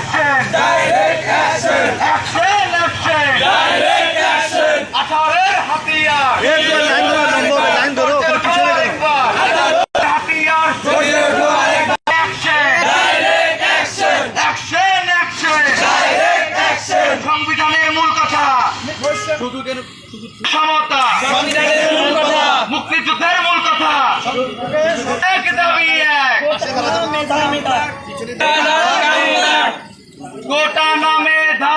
action! Direct action! Action, action! Direct action! আঠারের হাতিয়ার line ধরো পিছনে সংবিধানের মূল কথা। শুধু কেন সমতা। সংবিধানের মূল কথা। মুক্তিযুদ্ধের মূল কথা। এক দাবি এক। गोटा ना मेधा